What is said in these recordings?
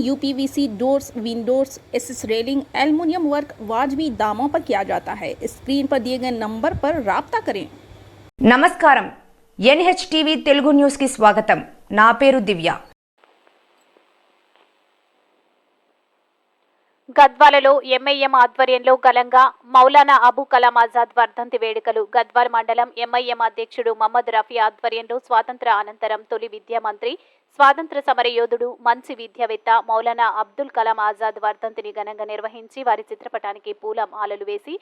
UPVC doors windows SS railing aluminium work वाजबी दामों पर किया जाता है स्क्रीन पर दिए गए नंबर पर राब्ता करें నమస్కారం ఎన్హెచ్ టీవీ తెలుగు న్యూస్కి స్వాగతం నా పేరు దివ్య గద్వాలలో ఎంఐఎం ఆధ్వర్యంలో ఘనంగా మౌలానా అబు కలాం ఆజాద్ వర్ధంతి వేడుకలు. గద్వాల మండలం ఎంఐఎం అధ్యక్షుడు మహమ్మద్ రఫీ ఆధ్వర్యంలో స్వాతంత్ర అనంతరం తొలి విద్యా మంత్రి స్వాతంత్ర సమర యోధుడు మంచి విద్యావేత్త మౌలానా అబ్దుల్ కలాం ఆజాద్ వర్ధంతిని ఘనంగా నిర్వహించి వారి చిత్రపటానికి పూల మాలలు వేసి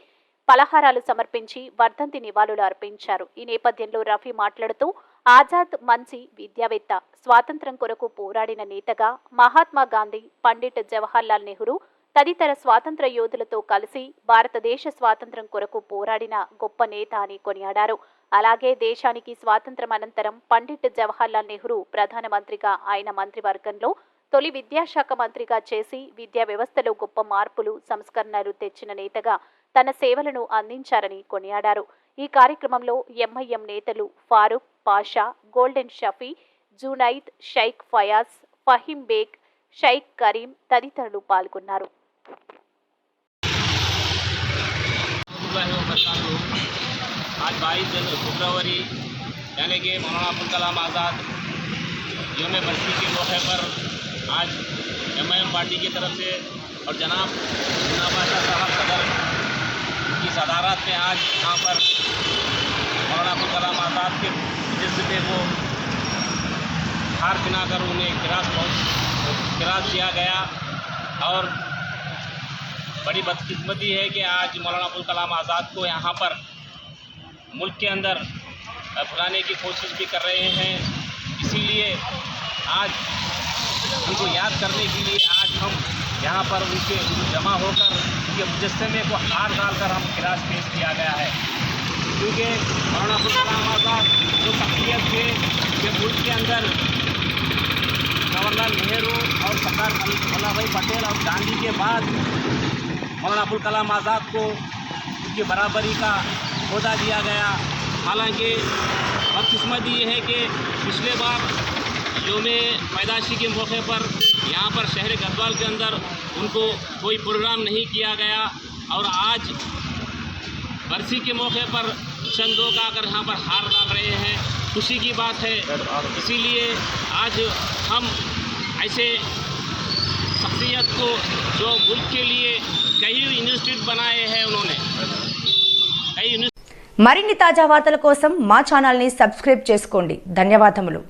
పలహారాలు సమర్పించి వర్ధంతి నివాళులు అర్పించారు. ఈ నేపథ్యంలో రఫీ మాట్లాడుతూ ఆజాద్ మంచి విద్యావేత్త స్వాతంత్ర్యం కొరకు పోరాడిన నేతగా మహాత్మా గాంధీ పండిట్ జవహర్లాల్ నెహ్రూ తదితర స్వాతంత్ర యోధులతో కలిసి భారతదేశ స్వాతంత్ర్యం కొరకు పోరాడిన గొప్ప నేత అని కొనియాడారు. అలాగే దేశానికి స్వాతంత్రం అనంతరం పండిట్ జవహర్లాల్ నెహ్రూ ప్రధానమంత్రిగా ఆయన మంత్రివర్గంలో తొలి విద్యాశాఖ మంత్రిగా చేసి విద్యా వ్యవస్థలో గొప్ప మార్పులు సంస్కరణలు తెచ్చిన నేతగా తన సేవలను అందించారని కొనియాడారు. ఈ కార్యక్రమంలో ఎంఐఎం నేతలు ఫారూక్ పాషా గోల్డెన్ షఫీ జునైద్ షైక్ ఫయాజ్ ఫహీం బేగ్ షైక్ కరీం తదితరులు పాల్గొన్నారు रहमतुल्लाहि व बरकातहू। आज बाईस जन फरवरी यानी कि मौलाना अबुल कलाम आज़ाद योम बरसी के मौके पर आज एम आई एम पार्टी की तरफ से और जनाब नाबाशा साहब सदर की सदारत में आज यहाँ पर मौलाना अबुल कलाम आज़ाद के मुजस्मे को हार पिनाकर उन्हें किरास पहुँच किरास दिया गया। और बड़ी बदकिस्मती है कि आज मौलाना अबुल कलाम आज़ाद को यहाँ पर मुल्क के अंदर भुलाने की कोशिश भी कर रहे हैं। इसीलिए आज उनको याद करने के लिए आज हम यहाँ पर उनके जमा होकर, उनके मुजस्मे को हार डालकर हम खिराज पेश किया गया है। क्योंकि मौलाना अबुल कलाम आज़ाद जो शख्सियत थे कि मुल्क के अंदर जवाहरलाल नेहरू और सरदार वल्लभ भाई पटेल और गांधी के बाद मौलाना अबुल कलाम आज़ाद को उनकी बराबरी का अहदा दिया गया। हालाँकि बदकिस्मत ये है कि पिछले बार योम पैदाशी के मौके पर यहाँ पर शहर गदवाल के अंदर उनको कोई प्रोग्राम नहीं किया गया और आज बरसी के मौके पर चंद लोग आकर यहाँ पर हार डाल रहे हैं। खुशी की बात है। इसीलिए आज हम ऐसे शख्सियत को जो मुल्क के लिए कई इंस्टीट्यूट बनाए हैं उन्होंने कई यूनि- మరిన్ని తాజా వార్తల కోసం మా ఛానల్ని సబ్స్క్రైబ్ చేసుకోండి ధన్యవాదములు